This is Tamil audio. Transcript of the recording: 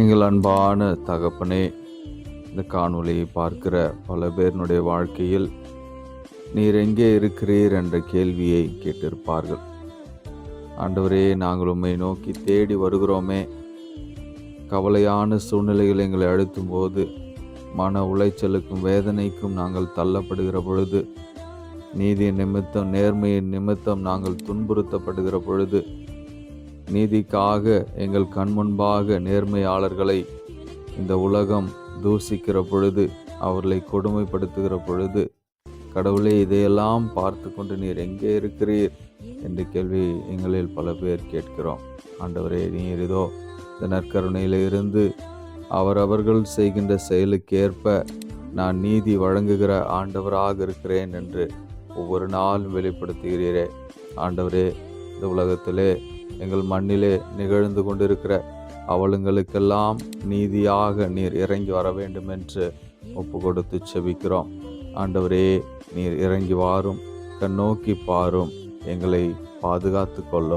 எங்கள் அன்பான தகப்பனே இந்த காணொளியை பார்க்கிற பல பேரினுடைய வாழ்க்கையில் நீர் எங்கே இருக்கிறீர் என்ற கேள்வியை கேட்டிருப்பார்கள். ஆண்டவரே நாங்கள் உண்மை நோக்கி தேடி வருகிறோமே. கவலையான சூழ்நிலைகள் எங்களை அழுத்தும் போது மன உளைச்சலுக்கும் வேதனைக்கும் நாங்கள் தள்ளப்படுகிற பொழுது நீதி நிமித்தம் நேர்மையின் நிமித்தம் நாங்கள் துன்புறுத்தப்படுகிற பொழுது நீதிக்காக எங்கள் கண் முன்பாக நேர்மையாளர்களை இந்த உலகம் தூசிக்கிற பொழுது அவர்களை கொடுமைப்படுத்துகிற பொழுது கடவுளே இதையெல்லாம் பார்த்து கொண்டு நீர் எங்கே இருக்கிறீர்? என்ற கேள்வி எங்களில் பல பேர் கேட்கிறோம். ஆண்டவரே நீர் இதோ இந்த நற்கருணையிலிருந்து அவரவர்கள் செய்கின்ற செயலுக்கேற்ப நான் நீதி வழங்குகிற ஆண்டவராக இருக்கிறேன் என்று ஒவ்வொரு நாளும் வெளிப்படுத்துகிறீரே. ஆண்டவரே இந்த உலகத்திலே எங்கள் மண்ணிலே நிகழ்ந்து கொண்டிருக்கிற அவளுங்களுக்கெல்லாம் நீதியாக நீர் இறங்கி வர வேண்டும் என்று ஒப்பு கொடுத்து செபிக்கிறோம். ஆண்டவரே நீர் இறங்கி வாரும் கண்ணோக்கி பாரும் எங்களை பாதுகாத்து கொள்ளும்.